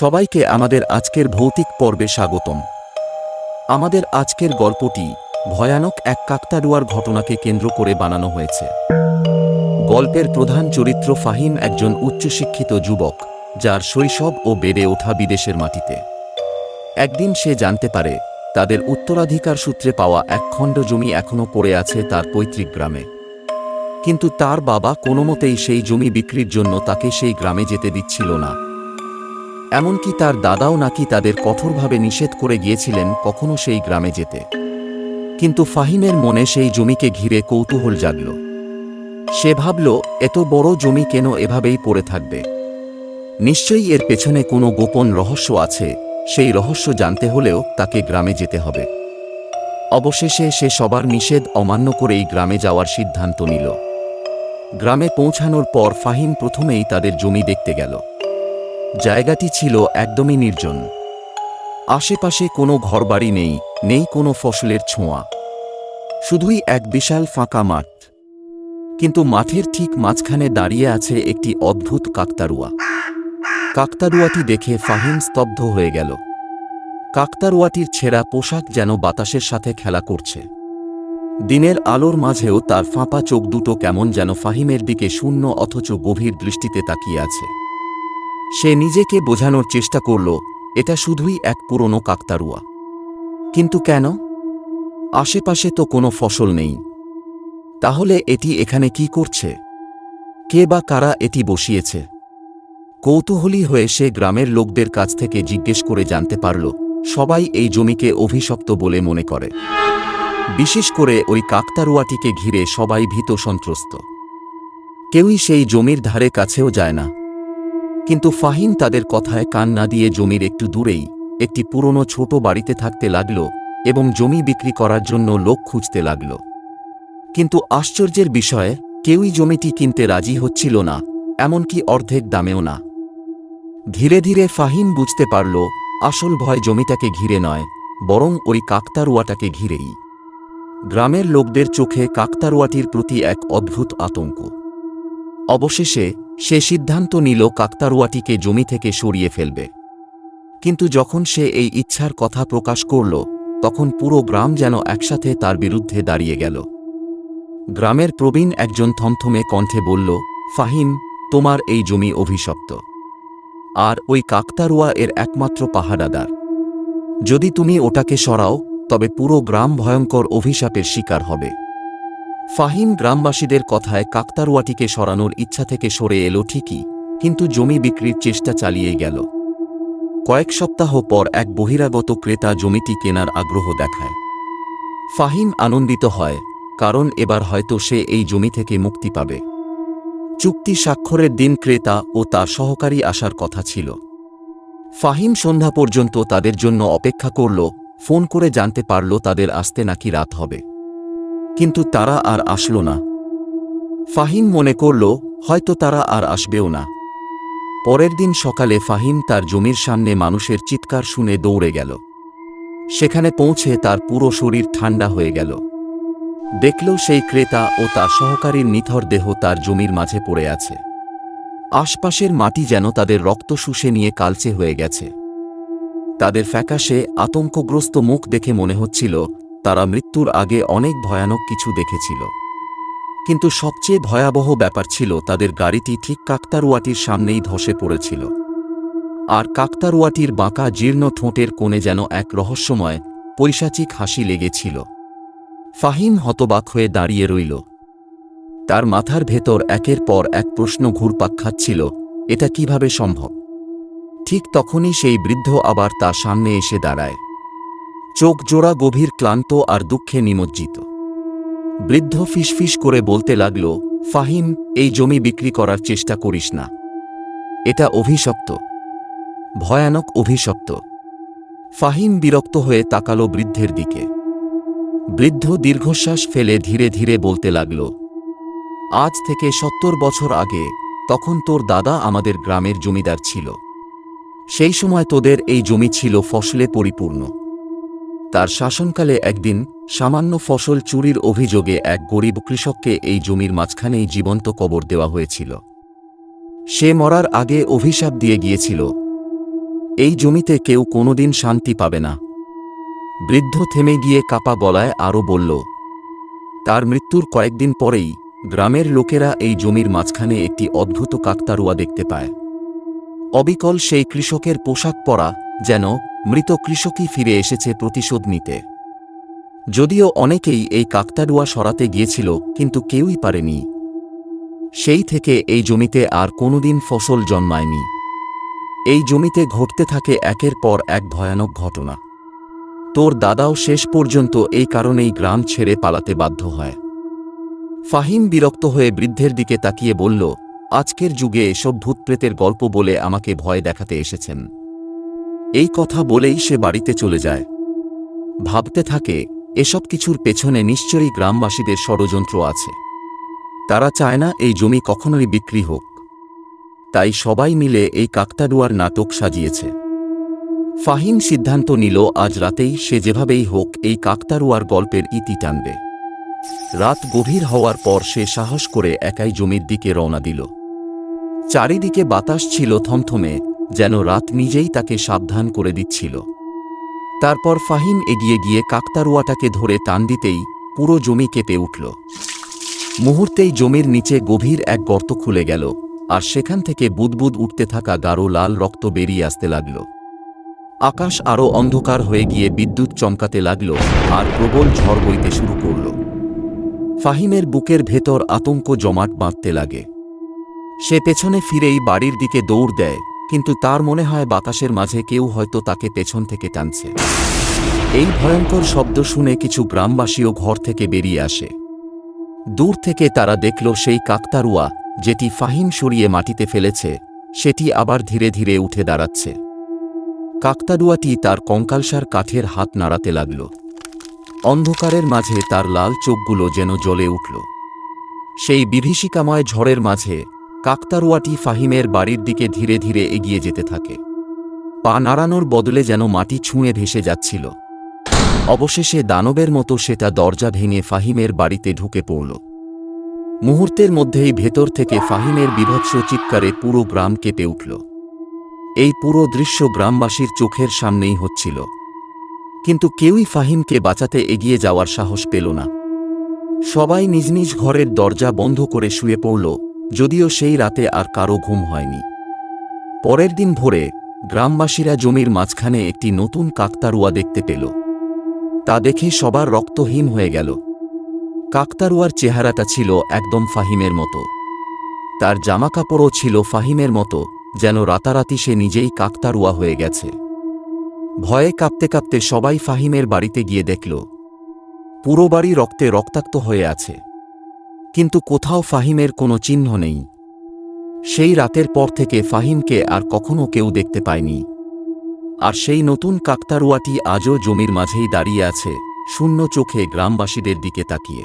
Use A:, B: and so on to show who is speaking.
A: সবাইকে আমাদের আজকের ভৌতিক পর্বে স্বাগতম। আমাদের আজকের গল্পটি ভয়ানক এক কাকতাড়ুয়ার ঘটনাকে কেন্দ্র করে বানানো হয়েছে। গল্পের প্রধান চরিত্র ফাহিম একজন উচ্চশিক্ষিত যুবক, যার শৈশব ও বেড়ে ওঠা বিদেশের মাটিতে। একদিন সে জানতে পারে, তাদের উত্তরাধিকার সূত্রে পাওয়া এক খণ্ড জমি এখনও পড়ে আছে তার পৈতৃক গ্রামে। কিন্তু তার বাবা কোনোমতেই সেই জমি বিক্রির জন্য তাকে সেই গ্রামে যেতে দিচ্ছিল না। এমনকি তার দাদাও নাকি তাদের কঠোরভাবে নিষেধ করে গিয়েছিলেন কখনো সেই গ্রামে যেতে। কিন্তু ফাহিমের মনে সেই জমিকে ঘিরে কৌতূহল জাগল। সে ভাবল, এত বড় জমি কেন এভাবেই পড়ে থাকবে? নিশ্চয়ই এর পেছনে কোনো গোপন রহস্য আছে, সেই রহস্য জানতে হলেও তাকে গ্রামে যেতে হবে। অবশেষে সে সবার নিষেধ অমান্য করেই গ্রামে যাওয়ার সিদ্ধান্ত নিল। গ্রামে পৌঁছানোর পর ফাহিম প্রথমেই তাদের জমি দেখতে গেল। জায়গাটি ছিল একদমই নির্জন। আশেপাশে কোনো ঘরবাড়ি নেই নেই কোনো ফসলের ছোঁয়া। শুধুই এক বিশাল ফাঁকা মাঠ। কিন্তু মাঠের ঠিক মাঝখানে দাঁড়িয়ে আছে একটি অদ্ভুত কাকতারুয়া। কাকতারুয়াটি দেখে ফাহিম স্তব্ধ হয়ে গেল। কাকতারুয়াটির ছেঁড়া পোশাক যেন বাতাসের সাথে খেলা করছে। দিনের আলোর মাঝেও তার ফাঁপা চোখ দুটো কেমন যেন ফাহিমের দিকে শূন্য অথচ গভীর দৃষ্টিতে তাকিয়ে আছে। সে নিজেকে বোঝানোর চেষ্টা করল, এটা শুধুই এক পুরনো কাকতারুয়া কিন্তু কেন? আশেপাশে তো কোনো ফসল নেই। তাহলে এটি এখানে কি করছে? কে বা কারা এটি বসিয়েছে? কৌতূহলী হয়ে সে গ্রামের লোকদের কাছ থেকে জিজ্ঞেস করে জানতে পারল, সবাই এই জমিকে অভিশপ্ত বলে মনে করে। বিশেষ করে ওই কাকতারুয়াটিকে ঘিরে সবাই ভীত সন্ত্রস্ত। কেউই সেই জমির ধারে কাছেও যায় না। কিন্তু ফাহিম তাদের কথায় কান না দিয়ে জমির একটু দূরেই, একটি পুরনো ছোট বাড়িতে থাকতে লাগল এবং জমি বিক্রি করার জন্য লোক খুঁজতে লাগল। কিন্তু আশ্চর্যের বিষয়ে, কেউই জমিটি কিনতে রাজি হচ্ছিল না, এমনকি অর্ধেক দামেও না। ধীরে ধীরে ফাহিম বুঝতে পারল, আসল ভয় জমিটাকে ঘিরে নয়, বরং ওই কাকতারুয়াটাকে ঘিরেই। গ্রামের লোকদের চোখে কাকতারুয়াটির প্রতি এক অদ্ভুত আতঙ্ক। অবশেষে সে সিদ্ধান্ত নিল কাকতারুয়াটিকে জমি থেকে সরিয়ে ফেলবে। কিন্তু যখন সে এই ইচ্ছার কথা প্রকাশ করল, তখন পুরো গ্রাম যেন একসাথে তার বিরুদ্ধে দাঁড়িয়ে গেল। গ্রামের প্রবীণ একজন থমথমে কণ্ঠে বলল, ফাহিম, তোমার এই জমি অভিশপ্ত। আর ওই কাকতারুয়া এর একমাত্র পাহারাদার। যদি তুমি ওটাকে সরাও, তবে পুরো গ্রাম ভয়ঙ্কর অভিশাপের শিকার হবে। ফাহিম গ্রামবাসীদের কথায় কাকতারুয়াটিকে সরানোর ইচ্ছা থেকে সরে এলো ঠিকই, কিন্তু জমি বিক্রির চেষ্টা চালিয়ে গেল। কয়েক সপ্তাহ পর এক বহিরাগত ক্রেতা জমিটি কেনার আগ্রহ দেখায়। ফাহিম আনন্দিত হয়, কারণ এবার হয়তো সে এই জমি থেকে মুক্তি পাবে। চুক্তি স্বাক্ষরের দিন ক্রেতা ও তার সহকারী আসার কথা ছিল। ফাহিম সন্ধ্যা পর্যন্ত তাদের জন্য অপেক্ষা করল, ফোন করে জানতে পারল তাদের আসতে নাকি রাত হবে। কিন্তু তারা আর আসল না। ফাহিম মনে করল, হয়তো তারা আর আসবেও না। পরের দিন সকালে ফাহিম তার জমির সামনে মানুষের চিৎকার শুনে দৌড়ে গেল। সেখানে পৌঁছে তার পুরো শরীর ঠান্ডা হয়ে গেল। দেখল সেই ক্রেতা ও তার সহকারীর নিথর দেহ তার জমির মাঝে পড়ে আছে। আশপাশের মাটি যেন তাদের রক্ত শুষে নিয়ে কালচে হয়ে গেছে। তাদের ফ্যাকাশে, আতঙ্কগ্রস্ত মুখ দেখে মনে হচ্ছিল তারা মৃত্যুর আগে অনেক ভয়ানক কিছু দেখেছিল। কিন্তু সবচেয়ে ভয়াবহ ব্যাপার ছিল তাদের গাড়িটি ঠিক কাকতারুয়াটির সামনেই ধসে পড়েছিল। আর কাকতারুয়াটির বাঁকা জীর্ণ ঠোঁটের কোণে যেন এক রহস্যময়, পৈশাচিক হাসি লেগেছিল। ফাহিম হতবাক হয়ে দাঁড়িয়ে রইল। তার মাথার ভেতর একের পর এক প্রশ্ন ঘুরপাক খাচ্ছিল, এটা কীভাবে সম্ভব? ঠিক তখনই সেই বৃদ্ধ আবার তার সামনে এসে দাঁড়ায়। চোখ জোড়া গভীর ক্লান্ত আর দুঃখে নিমজ্জিত। বৃদ্ধ ফিসফিস করে বলতে লাগল, ফাহিম, এই জমি বিক্রি করার চেষ্টা করিস না। এটা অভিশপ্ত। ভয়ানক অভিশপ্ত। ফাহিম বিরক্ত হয়ে তাকালো বৃদ্ধের দিকে। বৃদ্ধ দীর্ঘশ্বাস ফেলে ধীরে ধীরে বলতে লাগল, আজ থেকে সত্তর বছর আগে তখন তোর দাদা আমাদের গ্রামের জমিদার ছিল। সেই সময় তোদের এই জমি ছিল ফসলে পরিপূর্ণ। তার শাসনকালে একদিন সামান্য ফসল চুরির অভিযোগে এক গরিব কৃষককে এই জমির মাঝখানেই জীবন্ত কবর দেওয়া হয়েছিল। সে মরার আগে অভিশাপ দিয়ে গিয়েছিল। এই জমিতে কেউ কোনোদিন শান্তি পাবে না। বৃদ্ধ থেমে গিয়ে কাপা গলায় আরও বলল, তার মৃত্যুর কয়েকদিন পরেই গ্রামের লোকেরা এই জমির মাঝখানে একটি অদ্ভুত কাকতারুয়া দেখতে পায়। অবিকল সেই কৃষকের পোশাক পরা যেন মৃত কৃষকই ফিরে এসেছে প্রতিশোধ নিতে। যদিও অনেকেই এই কাকতাডুয়া সরাতে গিয়েছিল, কিন্তু কেউই পারেনি। সেই থেকে এই জমিতে আর কোনোদিন ফসল জন্মায়নি। এই জমিতে ঘটতে থাকে একের পর এক ভয়ানক ঘটনা। তোর দাদাও শেষ পর্যন্ত এই কারণেই গ্রাম ছেড়ে পালাতে বাধ্য হয়। ফাহিম বিরক্ত হয়ে বৃদ্ধের দিকে তাকিয়ে বলল, আজকের যুগে এসব ভূতপ্রেতের গল্প বলে আমাকে ভয় দেখাতে এসেছেন। এই কথা বলেই সে বাড়িতে চলে যায়। ভাবতে থাকে, এসব কিছুর পেছনে নিশ্চয়ই গ্রামবাসীদের ষড়যন্ত্র আছে। তারা চায় না এই জমি কখনোই বিক্রি হোক। তাই সবাই মিলে এই কাকতাডুয়ার নাটক সাজিয়েছে। ফাহিম সিদ্ধান্ত নিল, আজ রাতেই সে যেভাবেই হোক এই কাকতারুয়ার গল্পের ইতি টানবে। রাত গভীর হওয়ার পর সে সাহস করে একাই জমির দিকে রওনা দিল। চারিদিকে বাতাস ছিল থমথমে যেন রাত নিজেই তাকে সাবধান করে দিচ্ছিল। তারপর ফাহিম এগিয়ে গিয়ে কাকতারুয়াটাকে ধরে টান দিতেই পুরো জমি কেঁপে উঠল। মুহূর্তেই জমির নিচে গভীর এক গর্ত খুলে গেল, আর সেখান থেকে বুদবুদ উঠতে থাকা গাঢ় লাল রক্ত বেরিয়ে আসতে লাগল। আকাশ আরও অন্ধকার হয়ে গিয়ে বিদ্যুৎ চমকাতে লাগল আর প্রবল ঝড় বইতে শুরু করল। ফাহিমের বুকের ভেতর আতঙ্ক জমাট বাঁধতে লাগে। সে পেছনে ফিরেই বাড়ির দিকে দৌড় দেয় কিন্তু তার মনে হয় বাতাসের মাঝে কেউ হয়তো তাকে পেছন থেকে টানছে। এই ভয়ঙ্কর শব্দ শুনে কিছু গ্রামবাসীও ঘর থেকে বেরিয়ে আসে। দূর থেকে তারা দেখল সেই কাকতারুয়া, যেটি ফাহিম সরিয়ে মাটিতে ফেলেছে, সেটি আবার ধীরে ধীরে উঠে দাঁড়াচ্ছে। কাকতারুয়াটি তার কঙ্কালসার কাঠের হাত নাড়াতে লাগল। অন্ধকারের মাঝে তার লাল চোখগুলো যেন জ্বলে উঠল। সেই বিভীষিকাময় ঝড়ের মাঝে কাকতারুয়াটি ফাহিমের বাড়ির দিকে ধীরে ধীরে এগিয়ে যেতে থাকে। পা নাড়ানোর বদলে যেন মাটি ছুঁয়ে ভেসে যাচ্ছিল। অবশেষে দানবের মতো সেটা দরজা ভেঙে ফাহিমের বাড়িতে ঢুকে পড়ল। মুহূর্তের মধ্যেই ভেতর থেকে ফাহিমের বিভৎস চিৎকারে পুরো গ্রাম কেঁপে উঠল। এই পুরো দৃশ্য গ্রামবাসীর চোখের সামনেই হচ্ছিল। কিন্তু কেউই ফাহিমকে বাঁচাতে এগিয়ে যাওয়ার সাহস পেল না। সবাই নিজ নিজ ঘরের দরজা বন্ধ করে শুয়ে পড়ল যদিও সেই রাতে আর কারও ঘুম হয়নি। পরের দিন ভোরে গ্রামবাসীরা জমির মাঝখানে একটি নতুন কাকতারুয়া দেখতে পেল। তা দেখে সবার রক্তহীন হয়ে গেল। কাকতারুয়ার চেহারাটা ছিল একদম ফাহিমের মতো। তার জামাকাপড়ও ছিল ফাহিমের মতো, যেন রাতারাতি সে নিজেই কাকতারুয়া হয়ে গেছে। ভয়ে কাঁপতে কাঁপতে সবাই ফাহিমের বাড়িতে গিয়ে দেখল, পুরো বাড়ি রক্তে রক্তাক্ত হয়ে আছে। কিন্তু কোথাও ফাহিমের কোনো চিহ্ন নেই। সেই রাতের পর থেকে ফাহিমকে আর কখনো কেউ দেখতে পায়নি। আর সেই নতুন কাকতারুয়াটি আজও জমির মাঝেই দাঁড়িয়ে আছে, শূন্য চোখে গ্রামবাসীদের দিকে তাকিয়ে।